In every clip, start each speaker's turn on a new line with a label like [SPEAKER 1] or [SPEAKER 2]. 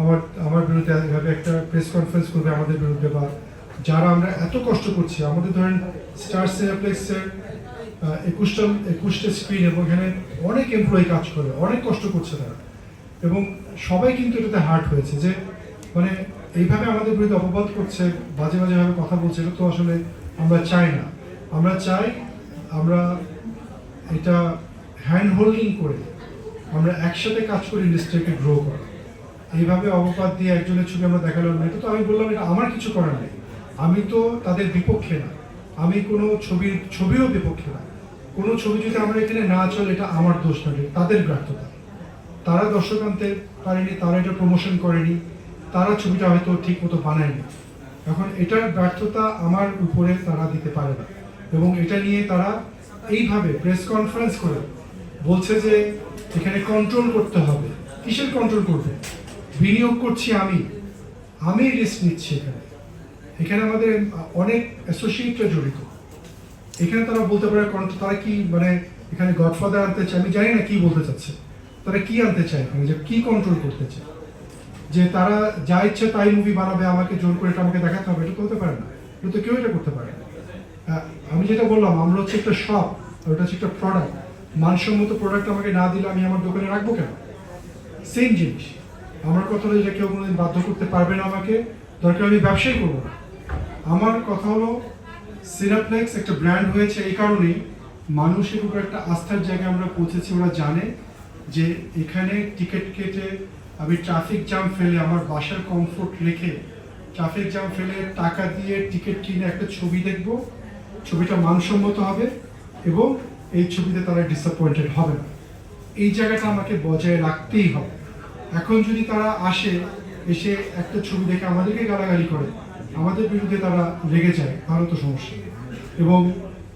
[SPEAKER 1] আমার আমার বিরুদ্ধে এভাবে একটা প্রেস কনফারেন্স করবে আমাদের বিরুদ্ধে বা যারা আমরা এত কষ্ট করছি, আমাদের ধরেন স্টার সিনেপ্লেক্সের একুশটা একুশটা স্ক্রিন এবং এখানে অনেক এমপ্লয়ি কাজ করে, অনেক কষ্ট করছে তারা। এবং সবাই কিন্তু এটাতে হার্ট হয়েছে যে মানে এইভাবে আমাদের বিরুদ্ধে অপবাদ করছে, বাজে বাজে ভাবে কথা বলছে, এটা তো আসলে আমরা চাই না। আমরা চাই আমরা এটা হ্যান্ড হোল্ডিং করে আমরা একসাথে কাজ করে ইন্ডাস্ট্রিকে গ্রো করা। এইভাবে অবপাত দিয়ে একজনের ছবি আমরা দেখালাম না। এটা তো আমি বললাম, এটা আমার কিছু করার নেই। আমি তো তাদের বিপক্ষে না। আমি কোনো ছবির ছবিও বিপক্ষে না। কোনো ছবি যদি আমরা এখানে না চলে, এটা আমার দোষ না তাদের ব্যর্থতা। তারা দর্শক আনতে পারেনি, তারা এটা প্রমোশন করেনি। তারা ছবিটা হয়তো ঠিক মতো বানায়নি। এখন এটার ব্যর্থতা আমার উপরে তারা দিতে পারে না। এবং এটা নিয়ে তারা এইভাবে প্রেস কনফারেন্স করে বলছে যে এখানে কন্ট্রোল করতে হবে। কিসের কন্ট্রোল করবে? বিনিয়োগ করছি আমি। আমি রিস্ক নিচ্ছি এখানে। এখানে আমাদের অনেক অ্যাসোসিয়েটরা জড়িত। এখানে তারা বলতে পারে, কারণ তারা কি মানে এখানে গডফাদার আনতে চায়? আমি জানি না কি বলতে চাচ্ছে। তারা কি আনতে চায় এখানে? যে কি কন্ট্রোল করতে চায়? যে তারা যা ইচ্ছে তাই মুভি বানাবে, আমাকে জোর করে এটা আমাকে দেখাতে হবে, এটা করতে পারে না। তো কেউ এটা করতে পারে না। আমি যেটা বললাম, আমরা হচ্ছে একটা শপ ওটা হচ্ছে একটা প্রোডাক্ট মানসম্মত প্রোডাক্ট আমাকে না দিলে আমি আমার দোকানে রাখব কেন? সেম জিনিস। আমার কথা হলো যে কেউ কোনোদিন বাধ্য করতে পারবে না আমাকে। দরকার আমি ব্যবসাই করব। না আমার কথা হলো সিনাপ্লেক্স একটা ব্র্যান্ড হয়েছে এই কারণেই। মানুষের উপর একটা আস্থার জায়গায় আমরা পৌঁছেছি, ওরা জানে যে এখানে টিকিট কেটে আমি ট্রাফিক জ্যাম ফেলে আমার বাসার কমফোর্ট রেখে ট্রাফিক জ্যাম ফেলে টাকা দিয়ে টিকিট কিনে একটা ছবি দেখব। ছবিটা মানসম্মত হবে এবং এই ছবিতে তারা ডিসঅ্যাপয়েন্টেড হবে না। এই জায়গাটা আমাকে বজায় রাখতেই হবে। এখন যদি তারা আসে, এসে একটা ছবি দেখে আমাদেরকে গালাগালি করে, আমাদের বিরুদ্ধে তারা লেগে যায়, তাহলে তো সমস্যা। এবং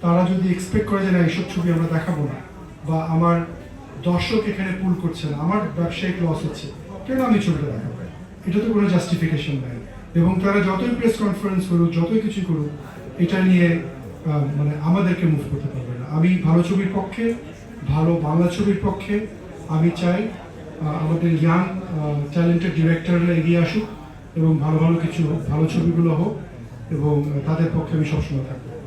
[SPEAKER 1] তারা যদি এক্সপেক্ট করে যে না, এইসব ছবি আমরা দেখাবো না, বা আমার দর্শক এখানে পুল করছে না, আমার ব্যবসায়িক লস হচ্ছে, কেন আমি ছবিটা দেখাবো? এটা তো কোনো জাস্টিফিকেশন নেই। এবং তারা যতই প্রেস কনফারেন্স করুক, যতই কিছু করুক, এটা নিয়ে মানে আমাদেরকে মুভ করতে পারবে না। আমি ভালো ছবির পক্ষে, ভালো বাংলা ছবির পক্ষে, আমি চাই আমাদের ইয়াং ট্যালেন্টেড ডিরেক্টররা এগিয়ে আসুক এবং ভালো ভালো কিছু, ভালো ছবিগুলো হোক এবং তাদের পক্ষে আমি সবসময় থাকব।